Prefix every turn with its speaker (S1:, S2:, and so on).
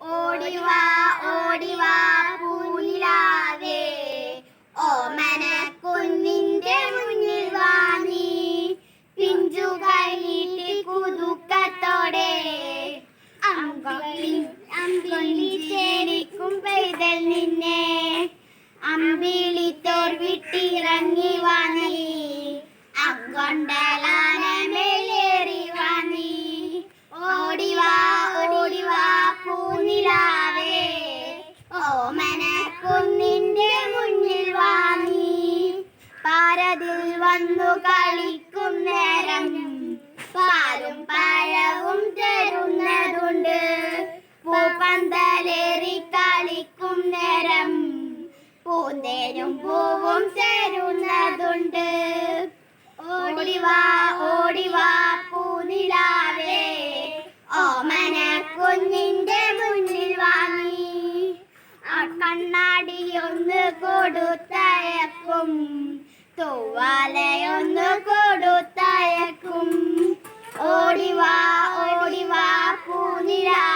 S1: ഓടിവാ ഓടിവാ പൂനിലാവേ. ഓമന കുഞ്ഞിന്റെ മുന്നിൽ വാ നീ. പിഞ്ചു കൈനീട്ടി കുതുക്കത്തോടെ. അമ്പി അമ്പിളി ചേരിക്കും പെയ്തൽ നിന്നെ. അമ്പിളി തോർ വിട്ടിറങ്ങി വാ നീ. അക്കൊണ്ടലാനമേലേറി വാ നീ. ഓടിവാ ഓടിവാ പാരതിൽ വന്നു കളിക്കും നേരം. പാലും പഴവും തരുന്നതുണ്ട്. പൂപ്പന്തലേറി കളിക്കും നേരം. പൂന്തേനും പൂവും തരുന്നതുണ്ട്. ഓടിവാ ഓടിവാ പൂനിലാവേ. ഓമന കുഞ്ഞിന്റെ മുന്നിൽ വാങ്ങി. ആ കണ്ണാടി ഒന്ന് കൊടുത്തയക്കും. തൂവാലയൊന്ന് കൊടുത്തയക്കും. ഓടിവാ ഓടിവാ പൂനിരാ.